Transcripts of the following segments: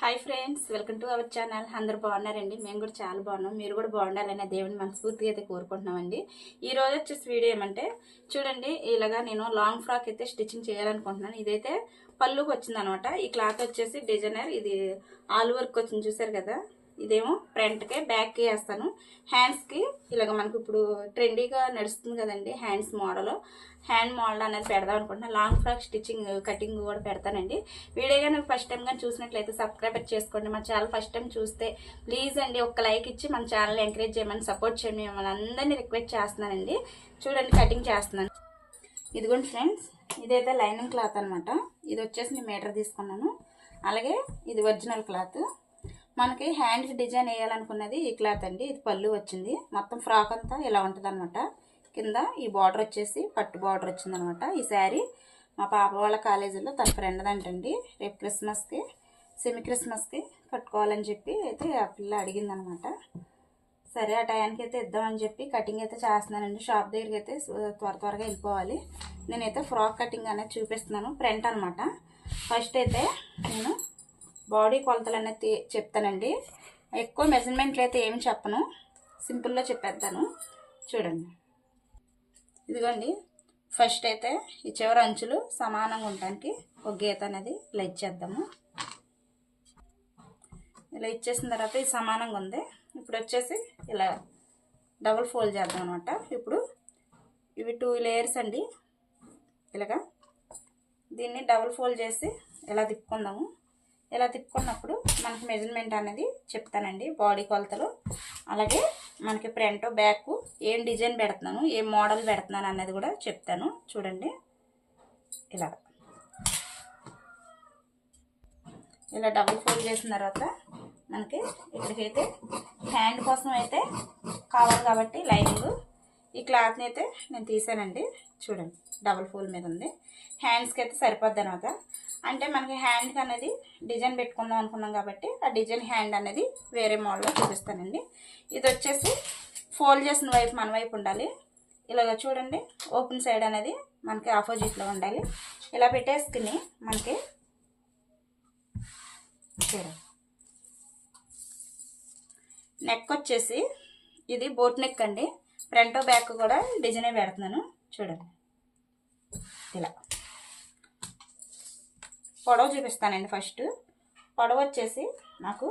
Hi friends welcome to our channel అందరు బాగున్నారండి? మేము కూడా చాలా బాగున్నాం. మీరు కూడా బాగుండాలని దేవుని మనస్ఫూర్తిగా అయితే కోరుకుంటున్నామండి. ఈ రోజు వచ్చేసి వీడియో ఏమంటే చూడండి ఇలాగా నేను లాంగ్ ఫ్రాక్ అయితే స్టిచ్చింగ్ చేయాలనుకుంటున్నాను. ఇదైతే పళ్ళుకి వచ్చింది అనమాట ఈ క్లాత్ వచ్చేసి డిజైనర్ ఇది ఆల్ వర్క్ వచ్చింది చూసారు కదా? ఇదేమో ఫ్రంట్కే బ్యాక్కి వేస్తాను. హ్యాండ్స్కి ఇలాగ మనకు ఇప్పుడు ట్రెండీగా నడుస్తుంది కదండి హ్యాండ్స్ మోడల్ హ్యాండ్ మోడల్ అనేది పెడదాం అనుకుంటున్నా. లాంగ్ ఫ్రాక్ స్టిచ్చింగ్ కటింగ్ కూడా పెడతానండి. వీడియో కానీ ఫస్ట్ టైం కానీ చూసినట్లయితే సబ్స్క్రైబ్ చేసుకోండి. మన ఛానల్ ఫస్ట్ టైం చూస్తే ప్లీజ్ అండి ఒక్క లైక్ ఇచ్చి మన ఛానల్ ఎంకరేజ్ చేయమని సపోర్ట్ చేయండి మిమ్మల్ని అందరినీ రిక్వెస్ట్ చేస్తున్నానండి. చూడండి కటింగ్ చేస్తున్నాను. ఇదిగోండి ఫ్రెండ్స్ ఇదైతే లైనింగ్ క్లాత్ అనమాట ఇది వచ్చేసి నేను మీటర్ తీసుకున్నాను. అలాగే ఇది ఒరిజినల్ క్లాత్ మనకి హ్యాండ్ డిజైన్ వేయాలనుకున్నది ఈ క్లాత్ అండి. ఇది పళ్ళు వచ్చింది. మొత్తం ఫ్రాక్ అంతా ఇలా ఉంటుంది అనమాట కింద ఈ బార్డర్ వచ్చేసి పట్టు బార్డర్ వచ్చిందనమాట ఈ శారీ మా పాప వాళ్ళ కాలేజీలో తన ఫ్రెండ్ అంటండి. రేపు క్రిస్మస్కి సెమీ క్రిస్మస్కి కట్టుకోవాలని చెప్పి అయితే ఆ పిల్ల అడిగిందనమాట సరే ఆ టయానికి అయితే ఇద్దామని చెప్పి కటింగ్ అయితే చేస్తున్నానండి. షాప్ దగ్గరికి అయితే త్వర త్వరగా వెళ్ళిపోవాలి. నేనైతే ఫ్రాక్ కటింగ్ అనేది చూపిస్తున్నాను. ప్రింట్ అనమాట ఫస్ట్ అయితే నేను బాడీ కొలతలు అనేది చెప్తానండి. ఎక్కువ మెజర్మెంట్లు అయితే ఏమి చెప్పను. సింపుల్లో చెప్పేస్తాను చూడండి. ఇదిగోండి. ఫస్ట్ అయితే ఈ చివరి అంచులు సమానంగా ఉండడానికి ఒక గీత అనేది ఇలా ఇచ్చేద్దాము ఇలా ఇచ్చేసిన తర్వాత ఇది సమానంగా ఉంది. ఇప్పుడు వచ్చేసి ఇలా డబుల్ ఫోల్డ్ చేద్దాం అనమాట ఇప్పుడు ఇవి టూ లేయర్స్ అండి. ఇలాగా దీన్ని డబుల్ ఫోల్డ్ చేసి ఇలా తిప్పుకుందాము. ఇలా తిప్పుకున్నప్పుడు మనకి మెజర్మెంట్ అనేది చెప్తానండి బాడీ కొలతలు. అలాగే మనకి ఫ్రంట్ బ్యాక్ ఏం డిజైన్ పెడుతున్నాను ఏం మోడల్ పెడుతున్నాను అన్నది కూడా చెప్తాను. చూడండి. ఇలా. ఇలా డబుల్ ఫోల్డ్ చేసిన తర్వాత మనకి ఇక్కడికైతే హ్యాండ్ కోసం అయితే కావాలి కాబట్టి లైనింగ్ ఈ క్లాత్ని అయితే నేను తీసానండి. చూడండి డబుల్ ఫోల్ మీద ఉంది. హ్యాండ్స్కి అయితే సరిపోద్ది అనమాట అంటే మనకి హ్యాండ్కి అనేది డిజైన్ పెట్టుకుందాం అనుకున్నాం కాబట్టి ఆ డిజైన్ హ్యాండ్ అనేది వేరే మోడల్లో చూపిస్తానండి. ఇది వచ్చేసి ఫోల్డ్ చేసిన వైపు మన వైపు ఉండాలి. ఇలాగ చూడండి ఓపెన్ సైడ్ అనేది మనకి ఆపోజిట్లో ఉండాలి. ఇలా పెట్టేసుకుని మనకి చూడండి నెక్ వచ్చేసి ఇది బోట్ నెక్ అండి. ఫ్రంట్ బ్యాక్ కూడా డిజైనే పెడుతున్నాను. చూడండి. ఇలా. పొడవు చూపిస్తానండి ఫస్ట్. పొడవు వచ్చేసి నాకు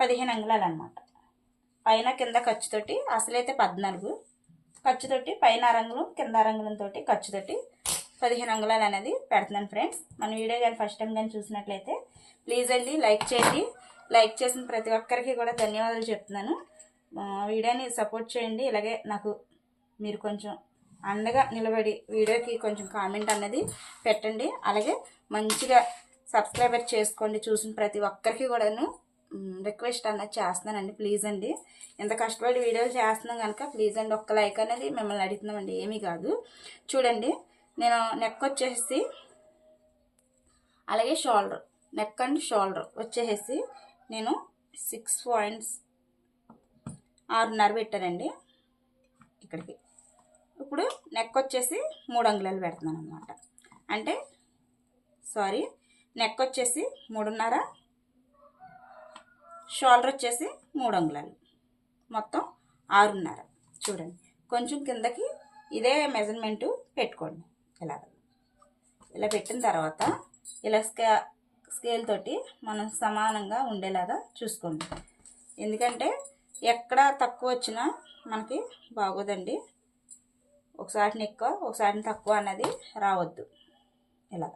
పదిహేను అంగుళాలు అనమాట పైన కింద ఖర్చుతోటి అసలైతే పద్నాలుగు. ఖర్చుతోటి పైన అరంగులం కింద రంగులంతో ఖర్చుతోటి పదిహేను అంగుళాలు అనేది పెడుతున్నాను ఫ్రెండ్స్. మన వీడియో కానీ ఫస్ట్ టైం కానీ చూసినట్లయితే ప్లీజ్ అండి లైక్ చేయండి. లైక్ చేసిన ప్రతి ఒక్కరికి కూడా ధన్యవాదాలు చెప్తున్నాను. వీడియోని సపోర్ట్ చేయండి. ఇలాగే నాకు మీరు కొంచెం అండగా నిలబడి వీడియోకి కొంచెం కామెంట్ అన్నది పెట్టండి. అలాగే మంచిగా సబ్స్క్రైబర్ చేసుకోండి. చూసిన ప్రతి ఒక్కరికి కూడాను రిక్వెస్ట్ అన్నది చేస్తున్నానండి. ప్లీజ్ అండి. ఎంత కష్టపడి వీడియోలు చేస్తున్నాం కనుక ప్లీజ్ అండి. ఒక్క లైక్ అనేది మిమ్మల్ని అడుగుతున్నామండి. ఏమీ కాదు. చూడండి. నేను నెక్ వచ్చేసి అలాగే షోల్డర్ నెక్ అండ్ షోల్డర్ వచ్చేసి నేను సిక్స్ పాయింట్స్ ఆరున్నర పెట్టానండి. ఇక్కడికి. ఇప్పుడు నెక్ వచ్చేసి మూడు అంగుళాలు పెడుతున్నాను అనమాట అంటే సారీ నెక్ వచ్చేసి మూడున్నర షోల్డర్ వచ్చేసి మూడు అంగుళాలు. మొత్తం ఆరున్నర. చూడండి. కొంచెం కిందకి ఇదే మెజర్మెంటు పెట్టుకోండి. ఇలాగ ఇలా పెట్టిన తర్వాత ఇలా స్కే స్కేల్ తోటి మనం సమానంగా ఉండేలాగా చూసుకోండి. ఎందుకంటే ఎక్కడ తక్కువ వచ్చినా మనకి బాగోదండి. ఒకసారిని ఎక్కువ ఒకసారిని తక్కువ అన్నది రావద్దు. ఇలా.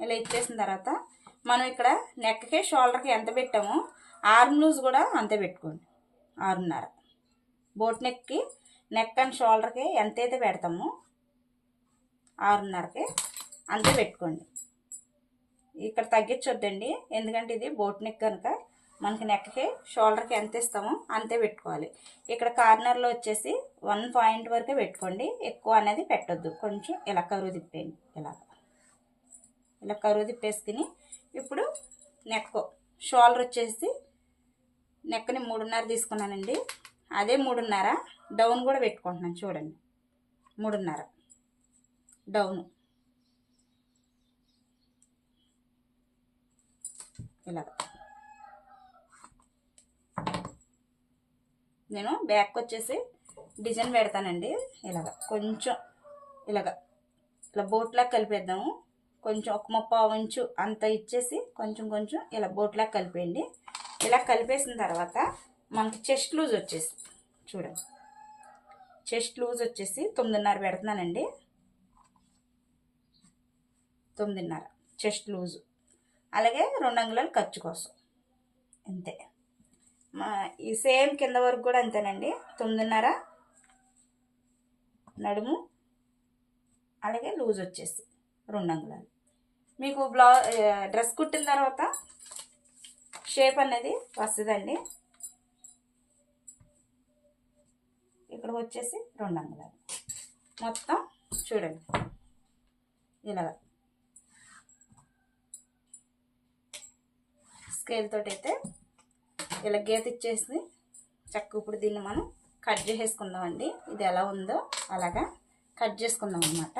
ఇలా ఇచ్చేసిన తర్వాత మనం ఇక్కడ నెక్కకి షోల్డర్కి ఎంత పెట్టామో ఆర్మ్ లూజ్ కూడా అంతే పెట్టుకోండి. ఆరున్నర. బోట్ నెక్కి నెక్ అండ్ షోల్డర్కి ఎంతైతే పెడతామో ఆరున్నరకి అంతే పెట్టుకోండి. ఇక్కడ తగ్గించొద్దండి. ఎందుకంటే ఇది బోట్ నెక్ కనుక మనకి నెక్కి షోల్డర్కి ఎంత ఇస్తామో అంతే పెట్టుకోవాలి. ఇక్కడ కార్నర్లో వచ్చేసి వన్ పాయింట్ వరకే పెట్టుకోండి. ఎక్కువ అనేది పెట్టొద్దు. కొంచెం ఇలా కరువు తిప్పేయండి. ఇలా ఇలా కరువు తిప్పేసుకుని ఇప్పుడు నెక్ షోల్డర్ వచ్చేసి నెక్ని మూడున్నర తీసుకున్నానండి. అదే మూడున్నర. డౌన్ కూడా పెట్టుకుంటున్నాను చూడండి. మూడున్నర. డౌను. ఇలాగ. నేను బ్యాక్ వచ్చేసి డిజైన్ పెడతానండి. ఇలాగ కొంచెం ఇలాగ ఇలా బోట్లాగా కలిపేద్దాము. కొంచెం ఒక ముప్పావు ఇంచు అంత ఇచ్చేసి కొంచెం కొంచెం ఇలా బోట్లాగా కలిపేయండి. ఇలా కలిపేసిన తర్వాత మనకి చెస్ట్ లూజ్ వచ్చేసి చూడండి. చెస్ట్ లూజ్ వచ్చేసి తొమ్మిదిన్నర పెడుతున్నానండి. తొమ్మిదిన్నర. చెస్ట్ లూజు అలాగే రెండు అంగుళాలు ఖర్చు కోసం. అంతే. ఈ సేమ్ కింద వరకు కూడా అంతేనండి. తొమ్మిదిన్నర నడుము అలాగే లూజ్ వచ్చేసి రెండు అంగుళాలు. మీకు బ్లౌ డ్రెస్ కుట్టిన తర్వాత షేప్ అనేది వస్తుందండి. ఇక్కడ వచ్చేసి రెండు అంగుళాలు. మొత్తం చూడండి. ఇలాగ. స్కేల్ అయితే ఇలా గీత ఇచ్చేసి చక్క ఇప్పుడు దీన్ని మనం కట్ చేసేసుకుందామండి. ఇది ఎలా ఉందో అలాగా కట్ చేసుకుందాం అనమాట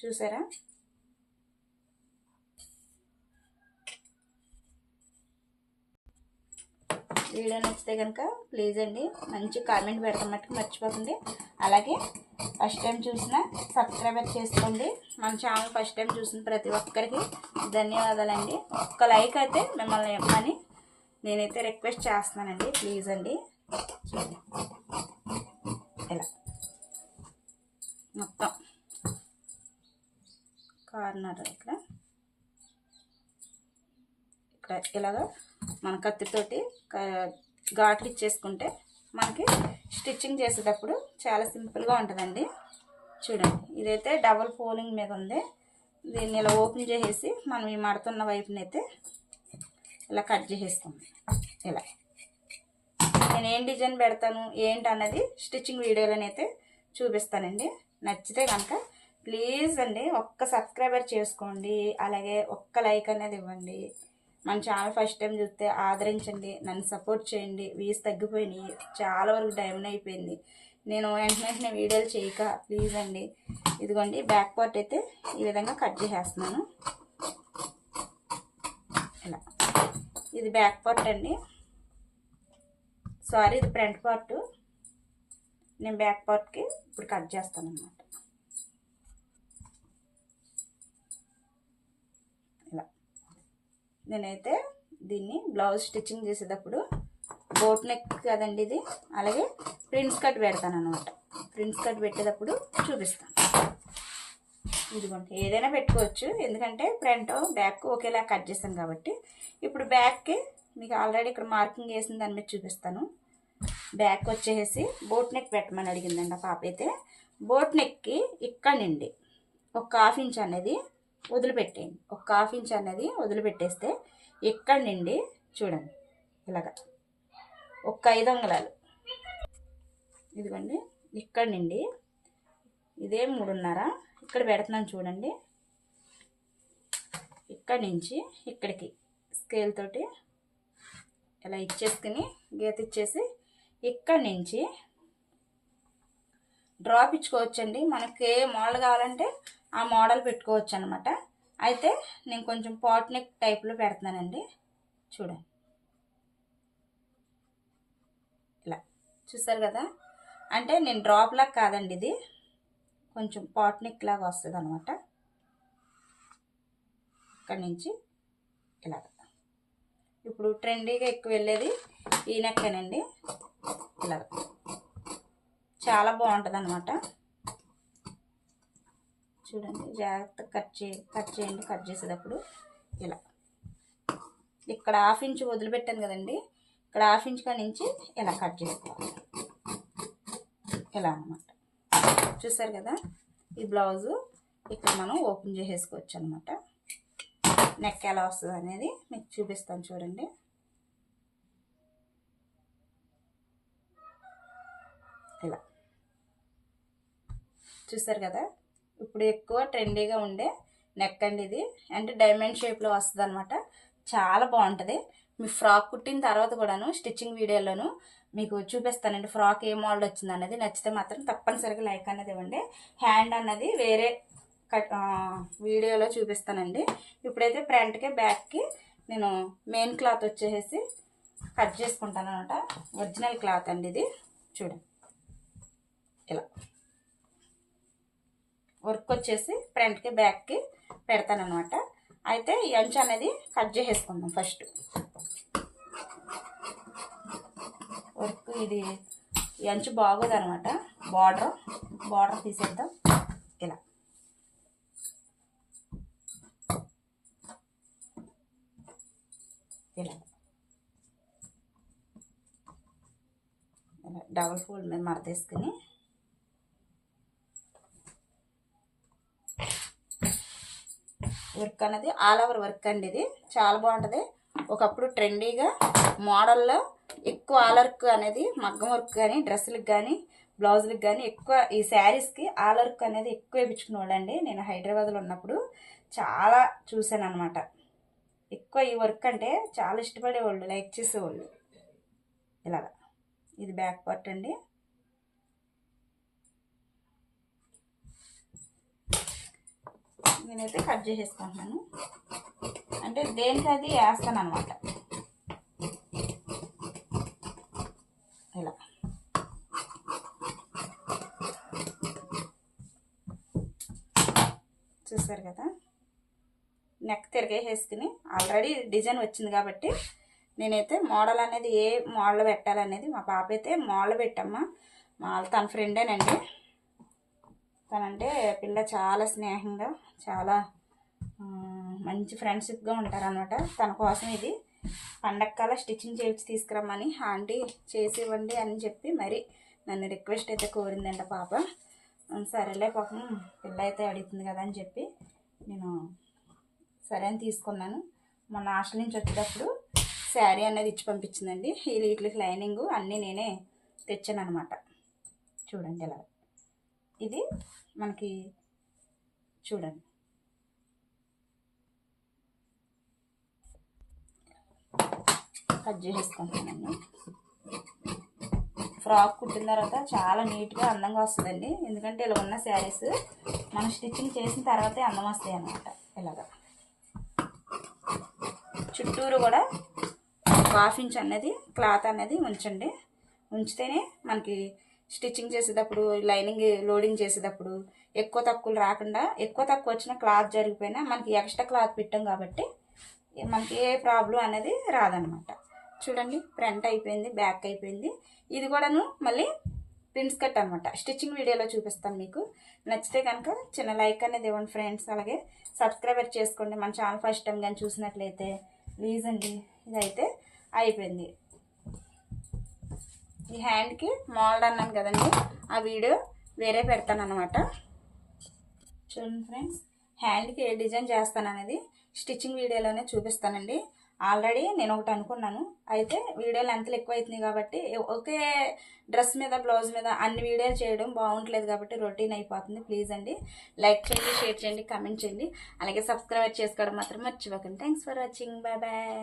చూసారా? వీడియో నచ్చితే కనుక ప్లీజ్ అండి మంచి కామెంట్ పెడతాం మట్టుకు మర్చిపోకండి. అలాగే ఫస్ట్ టైం చూసిన సబ్స్క్రైబర్ చేసుకోండి. మన ఛానల్ ఫస్ట్ టైం చూసిన ప్రతి ఒక్కరికి ధన్యవాదాలండి. ఒక్క లైక్ అయితే మిమ్మల్ని ఇవ్వమని నేనైతే రిక్వెస్ట్ చేస్తున్నానండి. ప్లీజ్ అండి. చూడండి. ఇలా మొత్తం. కార్నర్ ఇక్కడ. ఇక్కడ ఇలాగా మన కత్తితోటి ఘాట్లు ఇచ్చేసుకుంటే మనకి స్టిచ్చింగ్ చేసేటప్పుడు చాలా సింపుల్గా ఉంటుందండి. చూడండి. ఇదైతే డబల్ ఫోలింగ్ మీద ఉంది. దీన్ని ఇలా ఓపెన్ చేసేసి మనం ఈ మడుతున్న వైపునైతే ఇలా కట్ చేసేసుకుందాం. ఇలా. నేను ఏం డిజైన్ పెడతాను ఏంటి అన్నది స్టిచ్చింగ్ వీడియోలోనైతే చూపిస్తానండి. నచ్చితే కనుక ప్లీజ్ అండి ఒక్క సబ్స్క్రైబర్ చేసుకోండి అలాగే ఒక్క లైక్ అనేది ఇవ్వండి. మన ఛానల్ ఫస్ట్ టైం చూస్తే ఆదరించండి నన్ను సపోర్ట్ చేయండి వీస్ తగ్గిపోయినాయి చాలా వరకు డైమన్ అయిపోయింది. నేను వెంటనే వెంటనే వీడియోలు చేయక ప్లీజ్ అండి. ఇదిగోండి బ్యాక్ పార్ట్ అయితే ఈ విధంగా కట్ చేసేస్తున్నాను. ఇది బ్యాక్ పార్ట్ అండి. సారీ ఇది ఫ్రంట్ పార్ట్. నేను బ్యాక్ పార్ట్కి ఇప్పుడు కట్ చేస్తాను అనమాట ఇలా. నేనైతే దీన్ని బ్లౌజ్ స్టిచ్చింగ్ చేసేటప్పుడు బోట్ నెక్ కదండి ఇది. అలాగే ప్రింట్స్ కట్ పెడతాను అనమాట ప్రింట్స్ కట్ పెట్టేటప్పుడు చూపిస్తాను. ఇదిగోండి ఏదైనా పెట్టుకోవచ్చు. ఎందుకంటే ఫ్రంట్ బ్యాక్ ఒకేలా కట్ చేస్తాను కాబట్టి. ఇప్పుడు బ్యాక్కి మీకు ఆల్రెడీ ఇక్కడ మార్కింగ్ వేసిన దాని మీద చూపిస్తాను. బ్యాక్ వచ్చేసి బోట్ నెక్ పెట్టమని అడిగిందండి ఆ పాప అయితే. బోట్ నెక్కి ఇక్కడ నుండి ఒక హాఫ్ ఇంచ్ అనేది వదిలిపెట్టేయండి. ఒక హాఫ్ ఇంచ్ అనేది వదిలిపెట్టేస్తే ఇక్కడ నుండి చూడండి ఇలాగా ఒక ఐదు అంగుళాలు. ఇదిగోండి ఇక్కడ నుండి ఇదే మూడున్నర. ఇక్కడ పెడుతున్నాను చూడండి. ఇక్కడ నుంచి ఇక్కడికి స్కేల్ తోటి ఇలా ఇచ్చేసుకుని గీత ఇచ్చేసి ఇక్కడ నుంచి డ్రాప్ ఇచ్చుకోవచ్చండి. మనకి ఏ మోడల్ కావాలంటే ఆ మోడల్ పెట్టుకోవచ్చు అనమాట అయితే నేను కొంచెం పాట్ నెక్ టైప్లో పెడుతున్నానండి. చూడండి. ఇలా. చూసారు కదా? అంటే నేను డ్రాప్ లాగా కాదండి ఇది. కొంచెం పాట్ నెక్ లాగా వస్తుంది అనమాట ఇక్కడి నుంచి ఇలాగ. ఇప్పుడు ట్రెండీగా ఎక్కువ వెళ్ళేది ఈ నెక్కేనండి. ఇలాగ. చాలా బాగుంటుంది అనమాట చూడండి జాగ్రత్తగా కట్ చే కట్ చేయండి కట్ చేసేటప్పుడు ఇలా. ఇక్కడ హాఫ్ ఇంచ్ వదిలిపెట్టాను కదండి. ఇక్కడ హాఫ్ ఇంచ్ కాడి నుంచి ఇలా కట్ చేసుకోవాలి. ఇలా అనమాట చూసారు కదా ఈ బ్లౌజు. ఇక్కడ మనం ఓపెన్ చేసేసుకోవచ్చు అనమాట నెక్ ఎలా వస్తుంది అనేది మీకు చూపిస్తాను చూడండి. ఇలా. చూసారు కదా? ఇప్పుడు ఎక్కువ ట్రెండీగా ఉండే నెక్ అండి ఇది. అంటే డైమండ్ షేప్లో వస్తుంది అనమాట చాలా బాగుంటుంది. మీ ఫ్రాక్ కుట్టిన తర్వాత కూడాను స్టిచ్చింగ్ వీడియోలోను మీకు చూపిస్తానండి. ఫ్రాక్ ఏ మోడల్ వచ్చింది అనేది నచ్చితే మాత్రం తప్పనిసరిగా లైక్ అనేది ఇవ్వండి. హ్యాండ్ అన్నది వేరే కట్ వీడియోలో చూపిస్తానండి. ఇప్పుడైతే ఫ్రంట్కి బ్యాక్కి నేను మెయిన్ క్లాత్ వచ్చేసి కట్ చేసుకుంటాను అనమాట ఒరిజినల్ క్లాత్ అండి ఇది. చూడండి ఇలా. వర్క్ వచ్చేసి ఫ్రంట్కి బ్యాక్కి పెడతాను అనమాట అయితే ఈ అంచు అనేది కట్ చేసేసుకుందాం ఫస్ట్ వర్క్ ఇది ఎంచు అంచు బాగోదు అనమాట బార్డర్ బార్డర్ తీసేద్దాం. ఇలా. ఇలా. ఇలా డబల్ ఫోల్డ్ మీద మడతేసుకుని. వర్క్ అనేది ఆల్ ఓవర్ వర్క్ అండి ఇది. చాలా బాగుంటుంది. ఒకప్పుడు ట్రెండీగా మోడల్లో ఎక్కువ ఆల్ వర్క్ అనేది మగ్గం వర్క్ కానీ డ్రెస్సులకు కానీ బ్లౌజులకు కానీ ఎక్కువ ఈ శారీస్కి ఆల్ వర్క్ అనేది ఎక్కువ వేయించుకునే వాళ్ళండి. నేను హైదరాబాద్లో ఉన్నప్పుడు చాలా చూశాను అనమాట ఎక్కువ ఈ వర్క్ అంటే చాలా ఇష్టపడేవాళ్ళు లైక్ చేసేవాళ్ళు ఇలాగా. ఇది బ్యాక్ పార్ట్ అండి. నేనైతే కట్ చేసేసుకుంటున్నాను. అంటే దేనికి అది వేస్తాను అనమాట ఇలా. చూసారు కదా? నెక్ తిరగేసేసుకుని ఆల్రెడీ డిజైన్ వచ్చింది కాబట్టి నేనైతే మోడల్ అనేది ఏ మోడల్ పెట్టాలనేది మా పాప అయితే మోడల్ పెట్టమ్మా. మా తన ఫ్రెండేనండి. తనంటే పిల్ల చాలా స్నేహంగా చాలా మంచి ఫ్రెండ్షిప్గా ఉంటారనమాట తన కోసం ఇది. పండగకాల స్టిచ్చింగ్ చేయించి తీసుకురమ్మని ఆంటీ చేసి ఇవ్వండి అని చెప్పి మరి నన్ను రిక్వెస్ట్ అయితే కోరిందంట పాప. సరేలే పాపం పిల్ల అయితే అడుగుతుంది కదా అని చెప్పి నేను సరే అని తీసుకున్నాను. మొన్న హాస్టల్ నుంచి వచ్చేటప్పుడు శారీ అనేది ఇచ్చి పంపించిందండి. ఈ వీటికి లైనింగ్ అన్నీ నేనే తెచ్చాను అనమాట చూడండి ఇలా ఇది మనకి చూడండి. కట్ చేసేసుకుంటానండి ఫ్రాక్ కుట్టిన తర్వాత చాలా నీట్గా అందంగా వస్తుందండి. ఎందుకంటే ఇలా ఉన్న శారీస్ మనం స్టిచ్చింగ్ చేసిన తర్వాతే అందం వస్తాయి అన్నమాట. ఇలాగా. చుట్టూరు కూడా హాఫ్ ఇంచ్ అనేది క్లాత్ అనేది ఉంచండి. ఉంచితేనే మనకి స్టిచ్చింగ్ చేసేటప్పుడు లైనింగ్ లోడింగ్ చేసేటప్పుడు ఎక్కువ తక్కువలు రాకుండా ఎక్కువ తక్కువ వచ్చిన క్లాత్ జరిగిపోయినా మనకి ఎక్స్ట్రా క్లాత్ పెట్టాం కాబట్టి మనకి ఏ ప్రాబ్లం అనేది రాదనమాట చూడండి ఫ్రంట్ అయిపోయింది బ్యాక్ అయిపోయింది. ఇది కూడాను మళ్ళీ ప్రిన్స్ కట్ అనమాట స్టిచ్చింగ్ వీడియోలో చూపిస్తాను మీకు. నచ్చితే కనుక చిన్న లైక్ అనేది ఇవ్వండి ఫ్రెండ్స్. అలాగే సబ్స్క్రైబర్ చేసుకోండి. మన ఛానల్ ఫస్ట్ టైం కానీ చూసినట్లయితే ప్లీజ్ అండి ఇదైతే అయిపోయింది. ఈ హ్యాండ్కి మోల్డ్ అన్నాను కదండి ఆ వీడియో వేరే పెడతాను అనమాట చూడండి ఫ్రెండ్స్ హ్యాండ్కి ఏ డిజైన్ చేస్తాను అనేది స్టిచ్చింగ్ వీడియోలోనే చూపిస్తానండి. ఆల్రెడీ నేను ఒకటి అనుకున్నాను. అయితే వీడియో లెంత్లు ఎక్కువ అవుతుంది కాబట్టి ఒకే డ్రెస్ మీద బ్లౌజ్ మీద అన్ని వీడియోలు చేయడం బాగుంటలేదు కాబట్టి రొటీన్ అయిపోతుంది. ప్లీజ్ అండి లైక్ చేయండి షేర్ చేయండి కమెంట్ చేయండి. అలాగే సబ్స్క్రైబ్ చేసుకోవడం మాత్రం మర్చిపోకండి. Thanks for watching. Bye bye.